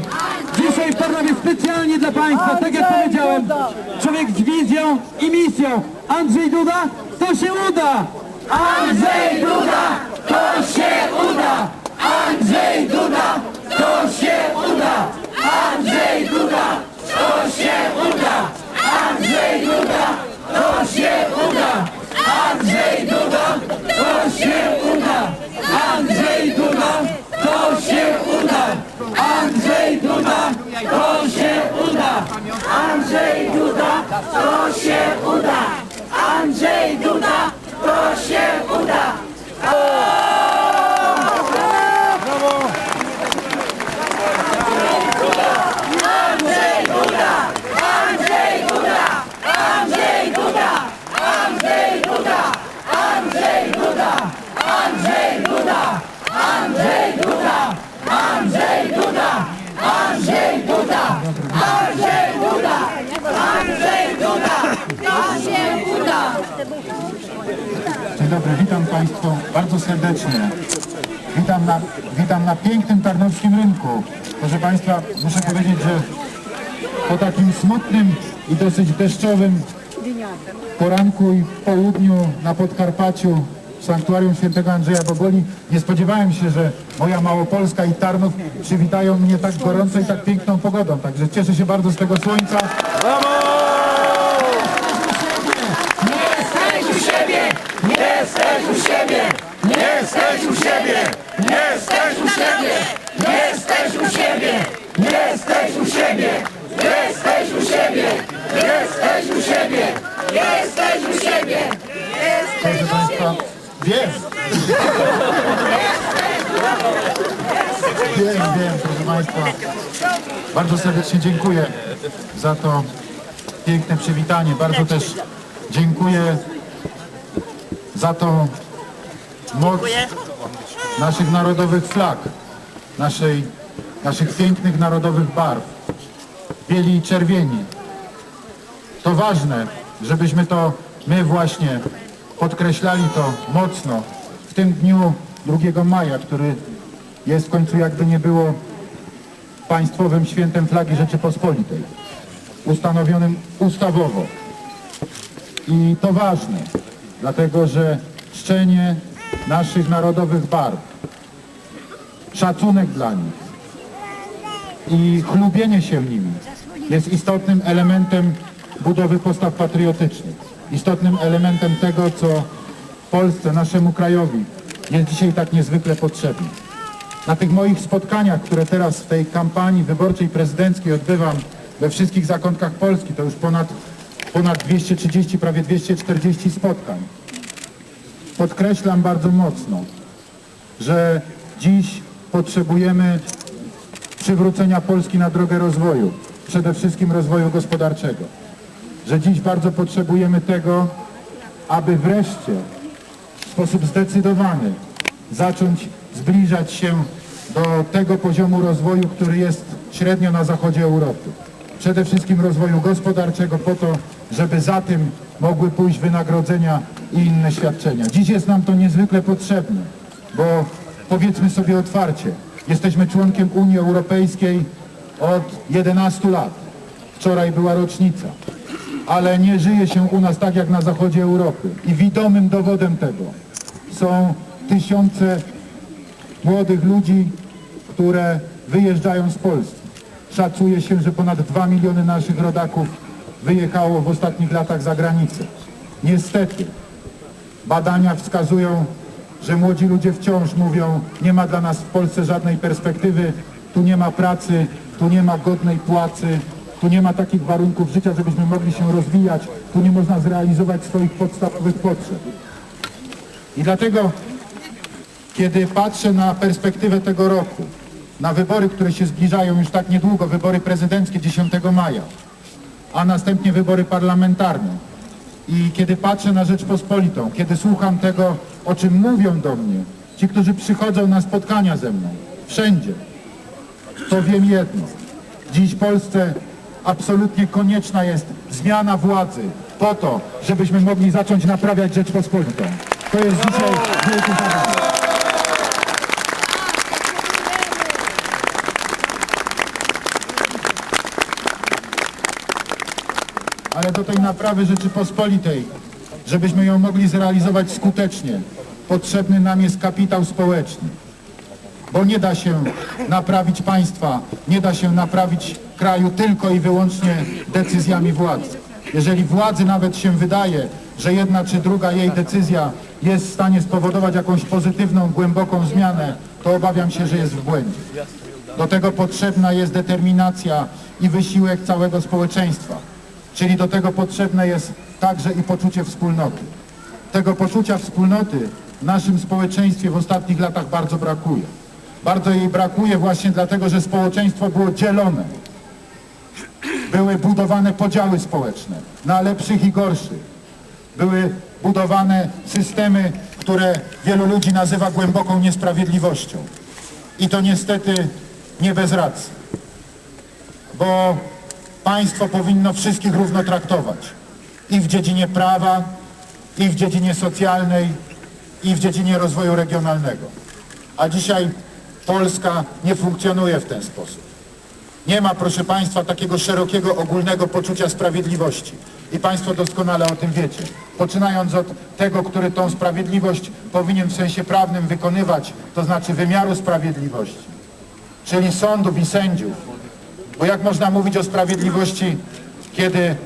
Polski! Dzisiaj w Tarnowie specjalnie dla Państwa, tak jak powiedziałem, człowiek z wizją i misją. Andrzej Duda, to się uda! Andrzej Duda! To się uda! Andrzej Duda! Serdecznie. Witam na, witam na pięknym tarnowskim rynku. Proszę Państwa, muszę powiedzieć, że po takim smutnym i dosyć deszczowym poranku i południu na Podkarpaciu w sanktuarium świętego Andrzeja Boboli nie spodziewałem się, że moja Małopolska i Tarnów przywitają mnie tak gorąco i tak piękną pogodą. Także cieszę się bardzo z tego słońca. Jesteś wiem. Wiem, proszę Państwa. Bardzo serdecznie dziękuję za to piękne przywitanie. Bardzo też dziękuję za tą moc naszych narodowych flag, naszej, naszych pięknych narodowych barw, bieli i czerwieni. To ważne, żebyśmy to my właśnie podkreślali to mocno w tym dniu 2 maja, który jest w końcu jakby nie było państwowym świętem flagi Rzeczypospolitej, ustanowionym ustawowo. I to ważne, dlatego że czczenie naszych narodowych barw, szacunek dla nich i chlubienie się nimi jest istotnym elementem budowy postaw patriotycznych, istotnym elementem tego, co Polsce, naszemu krajowi jest dzisiaj tak niezwykle potrzebne. Na tych moich spotkaniach, które teraz w tej kampanii wyborczej prezydenckiej odbywam we wszystkich zakątkach Polski, to już ponad, ponad 230, prawie 240 spotkań, podkreślam bardzo mocno, że dziś potrzebujemy przywrócenia Polski na drogę rozwoju, przede wszystkim rozwoju gospodarczego. Że dziś bardzo potrzebujemy tego, aby wreszcie sposób zdecydowany zacząć zbliżać się do tego poziomu rozwoju, który jest średnio na zachodzie Europy. Przede wszystkim rozwoju gospodarczego po to, żeby za tym mogły pójść wynagrodzenia i inne świadczenia. Dziś jest nam to niezwykle potrzebne, bo powiedzmy sobie otwarcie, jesteśmy członkiem Unii Europejskiej od 11 lat. Wczoraj była rocznica, ale nie żyje się u nas tak jak na zachodzie Europy. I widomym dowodem tego są tysiące młodych ludzi, które wyjeżdżają z Polski. Szacuje się, że ponad 2 miliony naszych rodaków wyjechało w ostatnich latach za granicę. Niestety, badania wskazują, że młodzi ludzie wciąż mówią, nie ma dla nas w Polsce żadnej perspektywy, tu nie ma pracy, tu nie ma godnej płacy, tu nie ma takich warunków życia, żebyśmy mogli się rozwijać, tu nie można zrealizować swoich podstawowych potrzeb. I dlatego kiedy patrzę na perspektywę tego roku, na wybory, które się zbliżają już tak niedługo, wybory prezydenckie 10 maja, a następnie wybory parlamentarne. I kiedy patrzę na Rzeczpospolitą, kiedy słucham tego, o czym mówią do mnie ci, którzy przychodzą na spotkania ze mną, wszędzie, to wiem jedno. Dziś Polsce absolutnie konieczna jest zmiana władzy, po to, żebyśmy mogli zacząć naprawiać Rzeczpospolitą. To jest dzisiaj wielkie zadanie. Ale do tej naprawy Rzeczypospolitej, żebyśmy ją mogli zrealizować skutecznie, potrzebny nam jest kapitał społeczny. Bo nie da się naprawić państwa, nie da się naprawić kraju tylko i wyłącznie decyzjami władzy. Jeżeli władzy nawet się wydaje, że jedna czy druga jej decyzja jest w stanie spowodować jakąś pozytywną, głęboką zmianę, to obawiam się, że jest w błędzie. Do tego potrzebna jest determinacja i wysiłek całego społeczeństwa. Czyli do tego potrzebne jest także i poczucie wspólnoty. Tego poczucia wspólnoty w naszym społeczeństwie w ostatnich latach bardzo brakuje. Bardzo jej brakuje właśnie dlatego, że społeczeństwo było dzielone. Były budowane podziały społeczne na lepszych i gorszych. Były budowane systemy, które wielu ludzi nazywa głęboką niesprawiedliwością. I to niestety nie bez racji. Bo państwo powinno wszystkich równo traktować. I w dziedzinie prawa, i w dziedzinie socjalnej, i w dziedzinie rozwoju regionalnego. A dzisiaj Polska nie funkcjonuje w ten sposób. Nie ma, proszę Państwa, takiego szerokiego, ogólnego poczucia sprawiedliwości. I Państwo doskonale o tym wiecie. Poczynając od tego, który tą sprawiedliwość powinien w sensie prawnym wykonywać, to znaczy wymiaru sprawiedliwości, czyli sądów i sędziów. Bo jak można mówić o sprawiedliwości, kiedy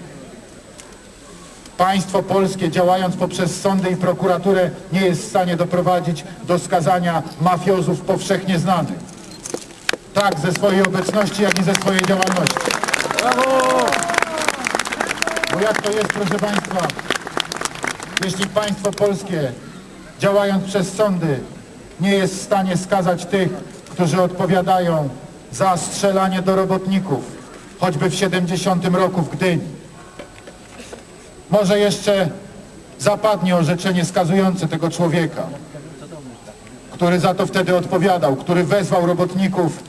państwo polskie działając poprzez sądy i prokuraturę nie jest w stanie doprowadzić do skazania mafiozów powszechnie znanych. Tak, ze swojej obecności, jak i ze swojej działalności. Jak to jest, proszę Państwa, jeśli państwo polskie, działając przez sądy, nie jest w stanie skazać tych, którzy odpowiadają za strzelanie do robotników, choćby w 70 roku w Gdyni. Może jeszcze zapadnie orzeczenie skazujące tego człowieka, który za to wtedy odpowiadał, który wezwał robotników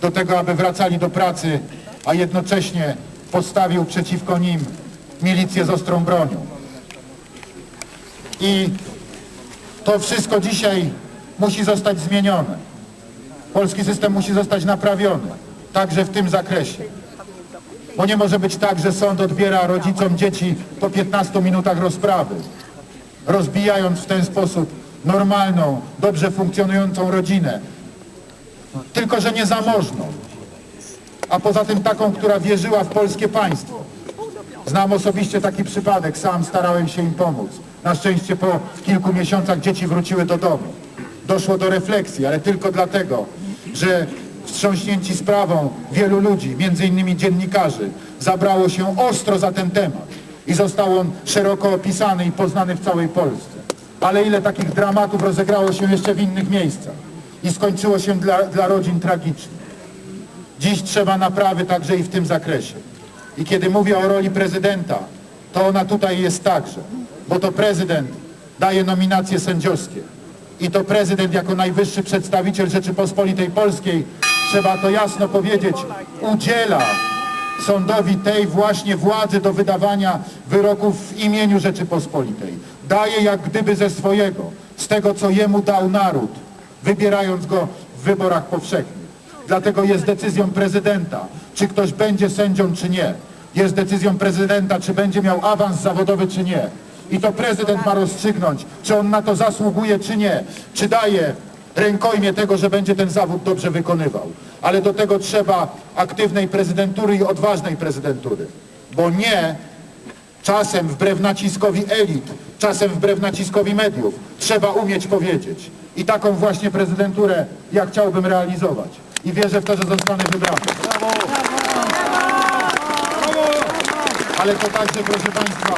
do tego, aby wracali do pracy, a jednocześnie postawił przeciwko nim milicję z ostrą bronią. I to wszystko dzisiaj musi zostać zmienione. Polski system musi zostać naprawiony, także w tym zakresie. Bo nie może być tak, że sąd odbiera rodzicom dzieci po 15 minutach rozprawy, rozbijając w ten sposób normalną, dobrze funkcjonującą rodzinę. Tylko, że niezamożną, a poza tym taką, która wierzyła w polskie państwo. Znam osobiście taki przypadek, sam starałem się im pomóc. Na szczęście po kilku miesiącach dzieci wróciły do domu. Doszło do refleksji, ale tylko dlatego, że wstrząśnięci sprawą wielu ludzi, między innymi dziennikarzy, zabrało się ostro za ten temat i został on szeroko opisany i poznany w całej Polsce. Ale ile takich dramatów rozegrało się jeszcze w innych miejscach i skończyło się dla, dla rodzin tragicznie. Dziś trzeba naprawy także i w tym zakresie. I kiedy mówię o roli prezydenta, to ona tutaj jest także, bo to prezydent daje nominacje sędziowskie. I to prezydent jako najwyższy przedstawiciel Rzeczypospolitej Polskiej, trzeba to jasno powiedzieć, udziela sądowi tej właśnie władzy do wydawania wyroków w imieniu Rzeczypospolitej. Daje jak gdyby ze swojego, z tego co jemu dał naród, wybierając go w wyborach powszechnych. Dlatego jest decyzją prezydenta, czy ktoś będzie sędzią, czy nie. Jest decyzją prezydenta, czy będzie miał awans zawodowy, czy nie. I to prezydent ma rozstrzygnąć, czy on na to zasługuje, czy nie. Czy daje rękojmie tego, że będzie ten zawód dobrze wykonywał. Ale do tego trzeba aktywnej prezydentury i odważnej prezydentury. Bo nie czasem wbrew naciskowi elit, czasem wbrew naciskowi mediów, trzeba umieć powiedzieć. I taką właśnie prezydenturę ja chciałbym realizować. I wierzę w to, że zostanę wybrany. Ale to także, proszę Państwa,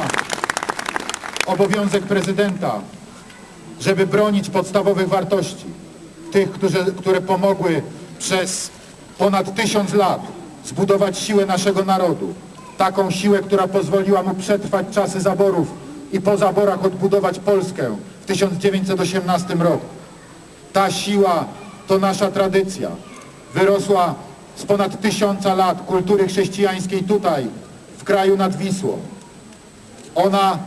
obowiązek prezydenta, żeby bronić podstawowych wartości, tych, którzy, które pomogły przez ponad tysiąc lat zbudować siłę naszego narodu. Taką siłę, która pozwoliła mu przetrwać czasy zaborów i po zaborach odbudować Polskę w 1918 roku. Ta siła to nasza tradycja. Wyrosła z ponad tysiąca lat kultury chrześcijańskiej tutaj, w kraju nad Wisłą. Ona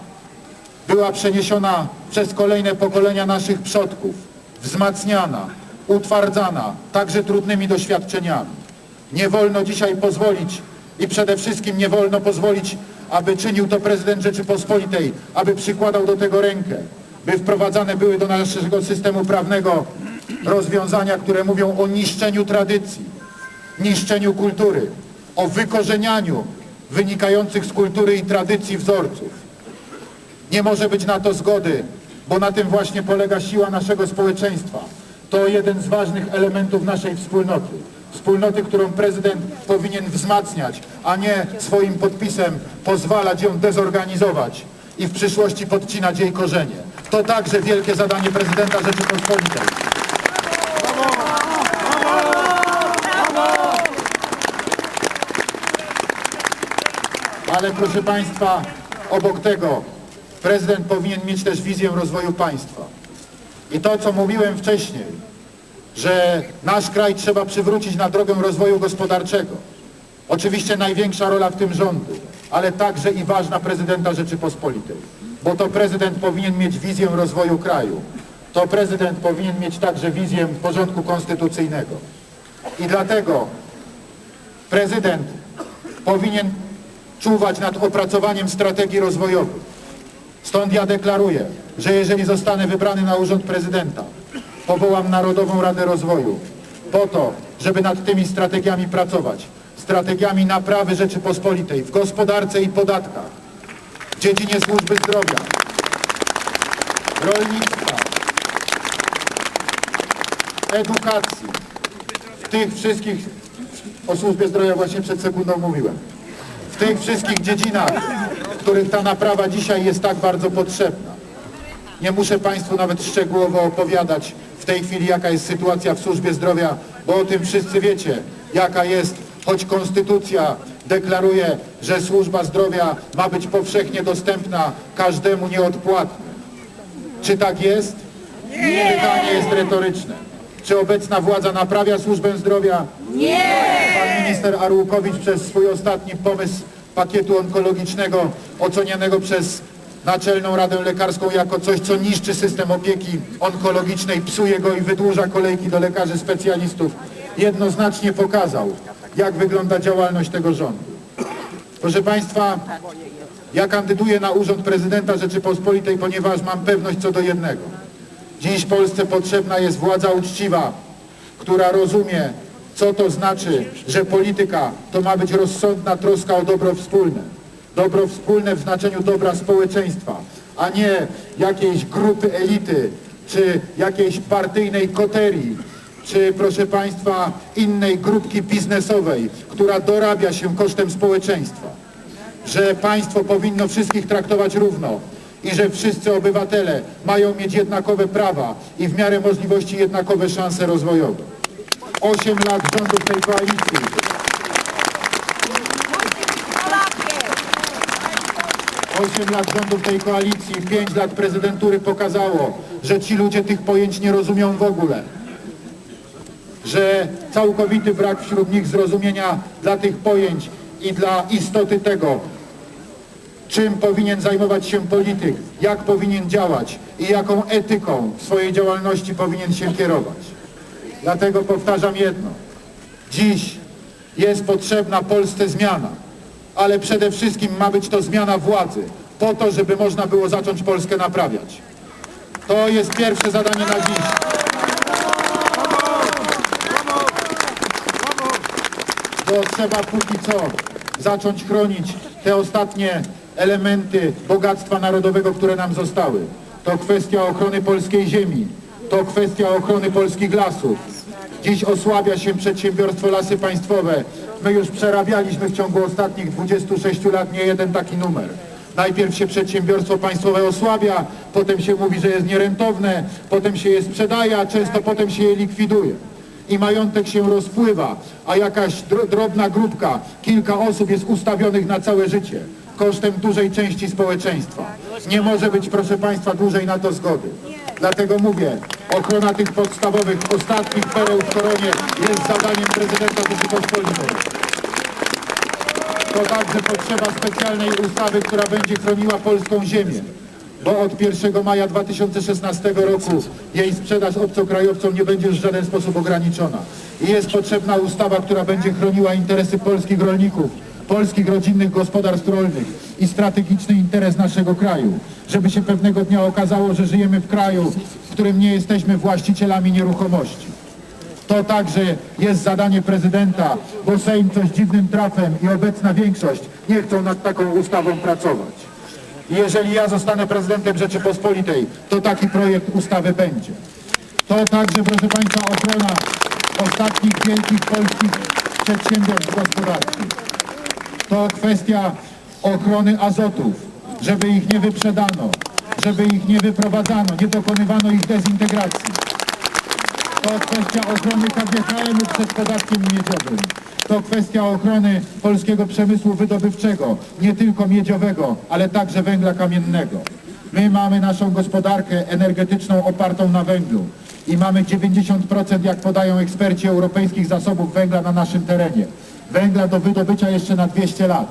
była przeniesiona przez kolejne pokolenia naszych przodków, wzmacniana, utwardzana, także trudnymi doświadczeniami. Nie wolno dzisiaj pozwolić i przede wszystkim nie wolno pozwolić, aby czynił to prezydent Rzeczypospolitej, aby przykładał do tego rękę, by wprowadzane były do naszego systemu prawnego rozwiązania, które mówią o niszczeniu tradycji, niszczeniu kultury, o wykorzenianiu wynikających z kultury i tradycji wzorców. Nie może być na to zgody, bo na tym właśnie polega siła naszego społeczeństwa. To jeden z ważnych elementów naszej wspólnoty. Wspólnoty, którą prezydent powinien wzmacniać, a nie swoim podpisem pozwalać ją dezorganizować i w przyszłości podcinać jej korzenie. To także wielkie zadanie prezydenta Rzeczypospolitej. Ale proszę Państwa, obok tego prezydent powinien mieć też wizję rozwoju państwa. I to, co mówiłem wcześniej, że nasz kraj trzeba przywrócić na drogę rozwoju gospodarczego. Oczywiście największa rola w tym rządu, ale także i ważna prezydenta Rzeczypospolitej. Bo to prezydent powinien mieć wizję rozwoju kraju. To prezydent powinien mieć także wizję porządku konstytucyjnego. I dlatego prezydent powinien czuwać nad opracowaniem strategii rozwojowych. Stąd ja deklaruję, że jeżeli zostanę wybrany na urząd prezydenta, powołam Narodową Radę Rozwoju po to, żeby nad tymi strategiami pracować. Strategiami naprawy Rzeczypospolitej w gospodarce i podatkach, w dziedzinie służby zdrowia, rolnictwa, edukacji, tych wszystkich, o służbie zdrowia właśnie przed sekundą mówiłem, w tych wszystkich dziedzinach, w których ta naprawa dzisiaj jest tak bardzo potrzebna. Nie muszę Państwu nawet szczegółowo opowiadać w tej chwili, jaka jest sytuacja w służbie zdrowia, bo o tym wszyscy wiecie, jaka jest, choć konstytucja deklaruje, że służba zdrowia ma być powszechnie dostępna każdemu nieodpłatnie. Czy tak jest? Nie. Pytanie jest retoryczne. Czy obecna władza naprawia służbę zdrowia? Pan minister Arłukowicz przez swój ostatni pomysł pakietu onkologicznego ocenianego przez Naczelną Radę Lekarską jako coś, co niszczy system opieki onkologicznej, psuje go i wydłuża kolejki do lekarzy specjalistów, jednoznacznie pokazał, jak wygląda działalność tego rządu. Proszę Państwa, ja kandyduję na urząd prezydenta Rzeczypospolitej, ponieważ mam pewność co do jednego. Dziś Polsce potrzebna jest władza uczciwa, która rozumie, co to znaczy, że polityka to ma być rozsądna troska o dobro wspólne. Dobro wspólne w znaczeniu dobra społeczeństwa, a nie jakiejś grupy elity, czy jakiejś partyjnej koterii, czy proszę Państwa innej grupki biznesowej, która dorabia się kosztem społeczeństwa że państwo powinno wszystkich traktować równo i że wszyscy obywatele mają mieć jednakowe prawa i w miarę możliwości jednakowe szanse rozwojowe. Osiem lat rządów tej koalicji. Osiem lat rządów tej koalicji, pięć lat prezydentury pokazało, że ci ludzie tych pojęć nie rozumią w ogóle. Że całkowity brak wśród nich zrozumienia dla tych pojęć i dla istoty tego, czym powinien zajmować się polityk, jak powinien działać i jaką etyką w swojej działalności powinien się kierować. Dlatego powtarzam jedno. Dziś jest potrzebna Polsce zmiana, ale przede wszystkim ma być to zmiana władzy, po to, żeby można było zacząć Polskę naprawiać. To jest pierwsze zadanie na dziś. Bo trzeba póki co zacząć chronić te ostatnie elementy bogactwa narodowego, które nam zostały. To kwestia ochrony polskiej ziemi, to kwestia ochrony polskich lasów. Dziś osłabia się przedsiębiorstwo Lasy Państwowe. My już przerabialiśmy w ciągu ostatnich 26 lat nie jeden taki numer. Najpierw się przedsiębiorstwo państwowe osłabia, potem się mówi, że jest nierentowne, potem się je sprzedaje, a często potem się je likwiduje i majątek się rozpływa, a jakaś dro- drobna grupka, kilka osób jest ustawionych na całe życie kosztem dużej części społeczeństwa. Nie może być, proszę Państwa, dłużej na to zgody. Dlatego mówię, ochrona tych podstawowych, ostatnich pereł w koronie jest zadaniem prezydenta Rzeczypospolitej. to także potrzeba specjalnej ustawy, która będzie chroniła polską ziemię. Bo od 1 maja 2016 roku jej sprzedaż obcokrajowcom nie będzie już w żaden sposób ograniczona. I jest potrzebna ustawa, która będzie chroniła interesy polskich rolników, polskich rodzinnych gospodarstw rolnych i strategiczny interes naszego kraju. Żeby się pewnego dnia okazało, że żyjemy w kraju, w którym nie jesteśmy właścicielami nieruchomości. To także jest zadanie prezydenta, bo Sejm coś dziwnym trafem i obecna większość nie chcą nad taką ustawą pracować. I jeżeli ja zostanę prezydentem Rzeczypospolitej, to taki projekt ustawy będzie. To także, proszę Państwa, ochrona ostatnich wielkich polskich przedsiębiorstw gospodarczych. To kwestia ochrony azotów, żeby ich nie wyprzedano, żeby ich nie wyprowadzano, nie dokonywano ich dezintegracji. To kwestia ochrony KGHM przed podatkiem miedziowym. To kwestia ochrony polskiego przemysłu wydobywczego, nie tylko miedziowego, ale także węgla kamiennego. My mamy naszą gospodarkę energetyczną opartą na węglu i mamy 90%, jak podają eksperci europejskich zasobów węgla na naszym terenie. Węgla do wydobycia jeszcze na 200 lat.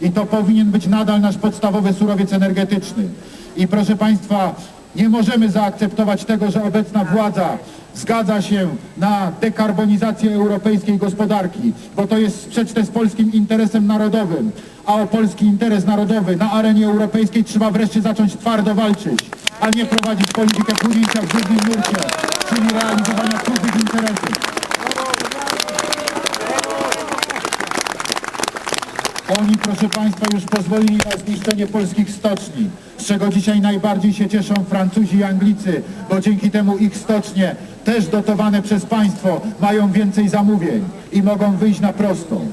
I to powinien być nadal nasz podstawowy surowiec energetyczny. I proszę Państwa, nie możemy zaakceptować tego, że obecna władza zgadza się na dekarbonizację europejskiej gospodarki, bo to jest sprzeczne z polskim interesem narodowym. A o polski interes narodowy na arenie europejskiej trzeba wreszcie zacząć twardo walczyć, a nie prowadzić politykę płynięcia w drugim nurcie, czyli realizowania cudzych interesów. Oni, proszę Państwa, już pozwolili na zniszczenie polskich stoczni, z czego dzisiaj najbardziej się cieszą Francuzi i Anglicy, bo dzięki temu ich stocznie, też dotowane przez państwo, mają więcej zamówień i mogą wyjść na prostą.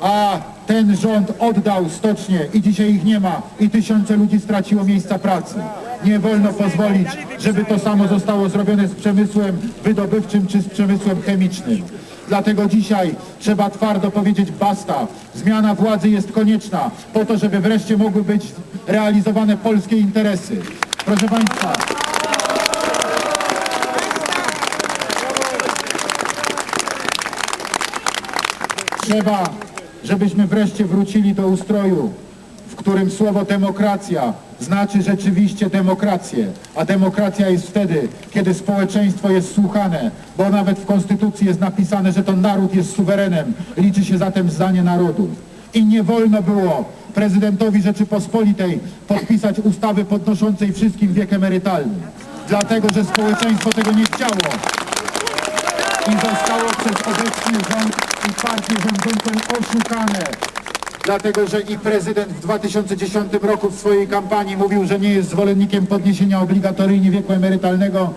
A ten rząd oddał stocznie i dzisiaj ich nie ma i tysiące ludzi straciło miejsca pracy. Nie wolno pozwolić, żeby to samo zostało zrobione z przemysłem wydobywczym czy z przemysłem chemicznym. Dlatego dzisiaj trzeba twardo powiedzieć basta. Zmiana władzy jest konieczna po to, żeby wreszcie mogły być realizowane polskie interesy. Proszę Państwa, Trzeba, żebyśmy wreszcie wrócili do ustroju, którym słowo demokracja znaczy rzeczywiście demokrację. A demokracja jest wtedy, kiedy społeczeństwo jest słuchane, bo nawet w Konstytucji jest napisane, że to naród jest suwerenem. Liczy się zatem zdanie narodu. I nie wolno było prezydentowi Rzeczypospolitej podpisać ustawy podnoszącej wszystkim wiek emerytalny. Dlatego, że społeczeństwo tego nie chciało i zostało przez obecny rząd i partię rządzącą oszukane. Dlatego, że i prezydent w 2010 roku w swojej kampanii mówił, że nie jest zwolennikiem podniesienia obligatoryjnie wieku emerytalnego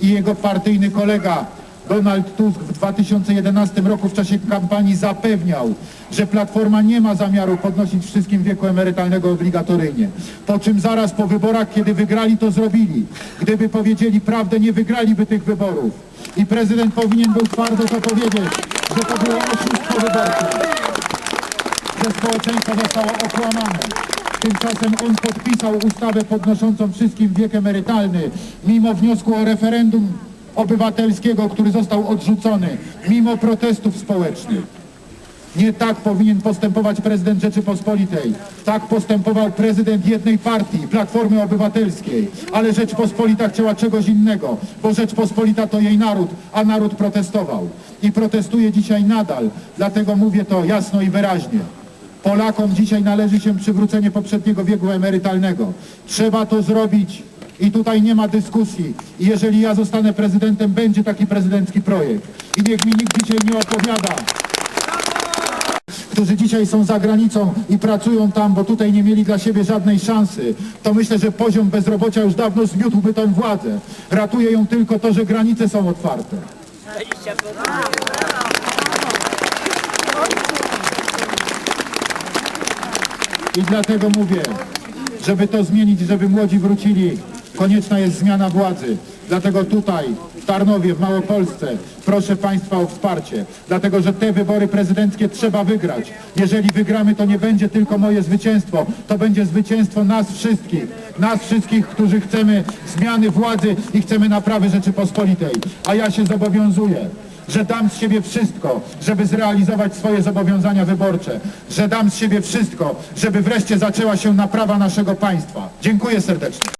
i jego partyjny kolega Donald Tusk w 2011 roku w czasie kampanii zapewniał, że Platforma nie ma zamiaru podnosić wszystkim wieku emerytalnego obligatoryjnie. Po czym zaraz po wyborach, kiedy wygrali, to zrobili. Gdyby powiedzieli prawdę, nie wygraliby tych wyborów. I prezydent powinien był twardo to powiedzieć, że to było oszustwo wyborcze że społeczeństwo zostało okłamane. Tymczasem on podpisał ustawę podnoszącą wszystkim wiek emerytalny, mimo wniosku o referendum obywatelskiego, który został odrzucony, mimo protestów społecznych. Nie tak powinien postępować prezydent Rzeczypospolitej. Tak postępował prezydent jednej partii, Platformy Obywatelskiej. Ale Rzeczpospolita chciała czegoś innego, bo Rzeczpospolita to jej naród, a naród protestował. I protestuje dzisiaj nadal. Dlatego mówię to jasno i wyraźnie. Polakom dzisiaj należy się przywrócenie poprzedniego wieku emerytalnego. Trzeba to zrobić i tutaj nie ma dyskusji. I jeżeli ja zostanę prezydentem, będzie taki prezydencki projekt. I niech mi nikt dzisiaj nie opowiada, którzy dzisiaj są za granicą i pracują tam, bo tutaj nie mieli dla siebie żadnej szansy, to myślę, że poziom bezrobocia już dawno zmiótłby tę władzę. Ratuje ją tylko to, że granice są otwarte. I dlatego mówię, żeby to zmienić, żeby młodzi wrócili, konieczna jest zmiana władzy. Dlatego tutaj, w Tarnowie, w Małopolsce, proszę Państwa o wsparcie. Dlatego, że te wybory prezydenckie trzeba wygrać. Jeżeli wygramy, to nie będzie tylko moje zwycięstwo, to będzie zwycięstwo nas wszystkich. Nas wszystkich, którzy chcemy zmiany władzy i chcemy naprawy Rzeczypospolitej. A ja się zobowiązuję, że dam z siebie wszystko, żeby zrealizować swoje zobowiązania wyborcze, że dam z siebie wszystko, żeby wreszcie zaczęła się naprawa naszego państwa. Dziękuję serdecznie.